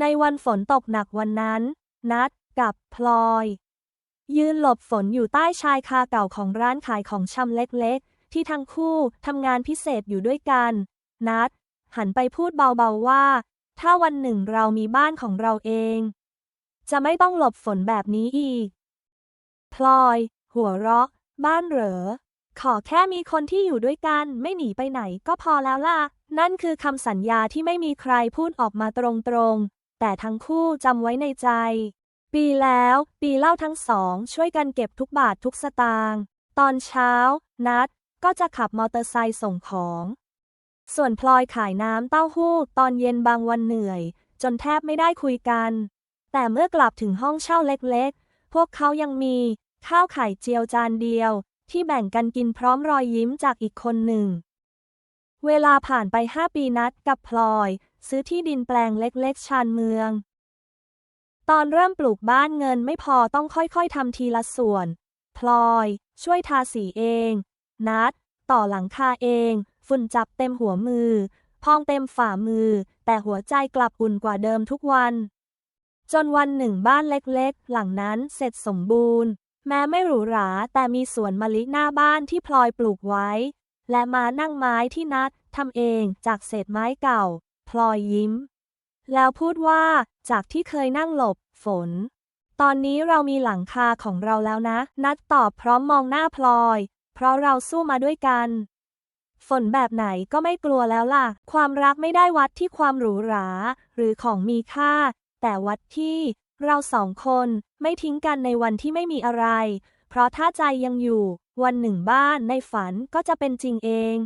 ในวันฝนตกหนักวันนั้น นัดกับพลอย ยืนหลบฝนอยู่ใต้ชายคาเก่าของร้านขายของชำเล็กๆ ที่ทั้งคู่ทำงานพิเศษอยู่ด้วยกัน นัดหันไปพูดเบาๆว่า ถ้าวันหนึ่งเรามีบ้านของเราเอง จะไม่ต้องหลบฝนแบบนี้อีก พลอย หัวเราะ บ้านเหรอ ขอแค่มีคนที่อยู่ด้วยกันไม่หนีไปไหนก็พอแล้วล่ะ นั่นคือคำสัญญาที่ไม่มีใครพูดออกมาตรงๆ แต่ทั้งคู่จำไว้ในใจ ปีแล้ว ปีเล่าทั้งสองช่วยกันเก็บทุกบาททุกสตางค์ตอนเช้า นัดก็จะขับมอเตอร์ไซค์ส่งของ ส่วนพลอยขายน้ำเต้าหู้ตอนเย็นบางวันเหนื่อย จนแทบไม่ได้คุยกัน แต่เมื่อกลับถึงห้องเช่าเล็กๆ พวกเขายังมี ข้าวไข่เจียวจานเดียว ที่แบ่งกันกินพร้อมรอยยิ้มจากอีกคนหนึ่ง เวลาผ่านไปห้าปีนัดกับพลอย ซื้อที่ดินแปลงเล็กๆ ชานเมือง ตอนเริ่มปลูกบ้านเงินไม่พอต้องค่อยๆทำทีละส่วน พลอย ช่วยทาสีเอง นัด ต่อหลังคาเอง ฝุ่นจับเต็มหัวมือ พองเต็มฝ่ามือ แต่หัวใจกลับอุ่นกว่าเดิมทุกวัน จนวันหนึ่งบ้านเล็กๆ หลังนั้นเสร็จสมบูรณ์ แม้ไม่หรูหราแต่มีสวนมะลิหน้าบ้านที่พลอยปลูกไว้ และมานั่งไม้ที่นัดทำเองจากเศษไม้เก่า พลอยยิ้ม แล้วพูดว่าจากที่เคยนั่งหลบ ฝน ตอนนี้เรามีหลังคาของเราแล้วนะ นัดตอบพร้อมมองหน้าพลอย เพราะเราสู้มาด้วยกัน ฝนแบบไหนก็ไม่กลัวแล้วล่ะ ความรักไม่ได้วัดที่ความหรูหรา หรือของมีค่า แต่วัดที่ เราสองคนไม่ทิ้งกันในวันที่ไม่มีอะไร เพราะถ้าใจยังอยู่ วันหนึ่งบ้านในฝันก็จะเป็นจริงเอง